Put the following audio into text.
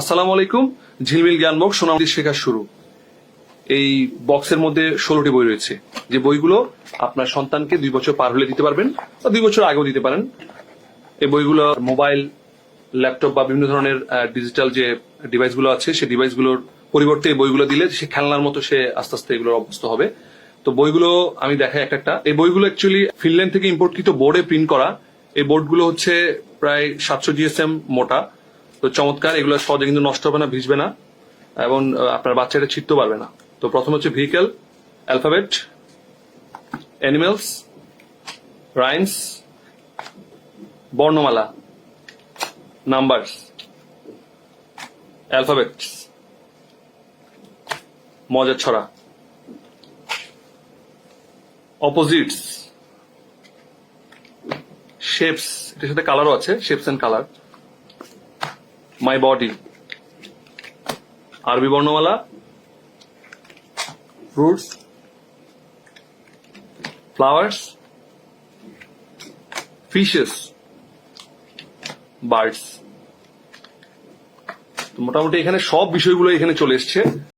আসসালামু আলাইকুম, ঝিলমিল জ্ঞান বক্স সোনামদি শেখা শুরু। এই বক্সের মধ্যে ষোলোটি বই রয়েছে। যে বইগুলো আপনার সন্তানকে দুই বছর পার হলে দিতে পারবেন বা দুই বছর আগেও দিতে পারেন। এই বইগুলো মোবাইল, ল্যাপটপ বা বিভিন্ন ধরনের ডিজিটাল যে ডিভাইসগুলো আছে, সেই ডিভাইসগুলোর পরিবর্তে এই বইগুলো দিলে সে খেলনার মতো সে আস্তে আস্তে এগুলোর অভ্যস্ত হবে। তো বইগুলো আমি দেখাই একটা একটা। এই বইগুলো অ্যাকচুয়ালি ফিনল্যান্ড থেকে ইম্পোর্টকৃত বোর্ডে প্রিন্ট করা। এই বোর্ডগুলো হচ্ছে প্রায় সাতশো জিএসএম মোটা। তো চমৎকার, এগুলো সহজে কিন্তু নষ্ট হবে না, ভিজবে না, এবং আপনার বাচ্চাটা ছিটতে পারবে না। তো প্রথম হচ্ছে ভেহিকেল অ্যালফাবেট অ্যানিমেলস রাইমস বর্ণমালা নাম্বারস অ্যালফাবেটস মজার ছড়া অপোজিটস শেপস এটার সাথে কালারও আছে shapes and colour my body আরবি বর্ণমালা? ফ্রুটস ফ্লাওয়ার্স ফিশেস বার্ডস মোটামুটি এখানে সব বিষয়গুলো এখানে চলে এসছে।